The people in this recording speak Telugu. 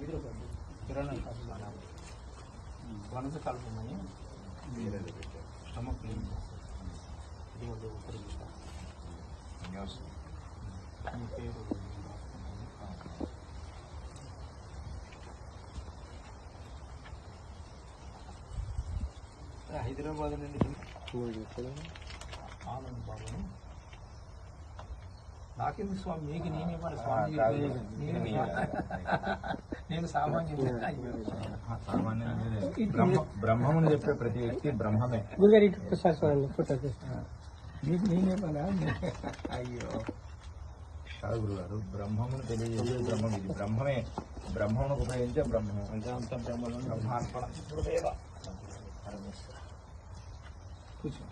కిరాణా షాప్ వనస కలుపుమని స్టమక్ క్లీన్ దిశ. మీ పేరు హైదరాబాద్ నుండి ఆనంద్ బాబుని. నాకెందుకు స్వామి మీకు నేనే మరి స్వామి నేను సామాన్యుడు బ్రహ్మముని చెప్పే ప్రతి వ్యక్తి బ్రహ్మమే. గురుగారు ఇటు ఒకసారి చూడండి ఫోటో మీకు నేనే పనా అయ్యో. కాదు గురుగారు బ్రహ్మమును తెలియజేసే బ్రహ్మం ఇది. బ్రహ్మమే. బ్రహ్మమును ఉపయోగించే బ్రహ్మము. అంత బ్రహ్మలో బ్రహ్మార్పణ. కూర్చో.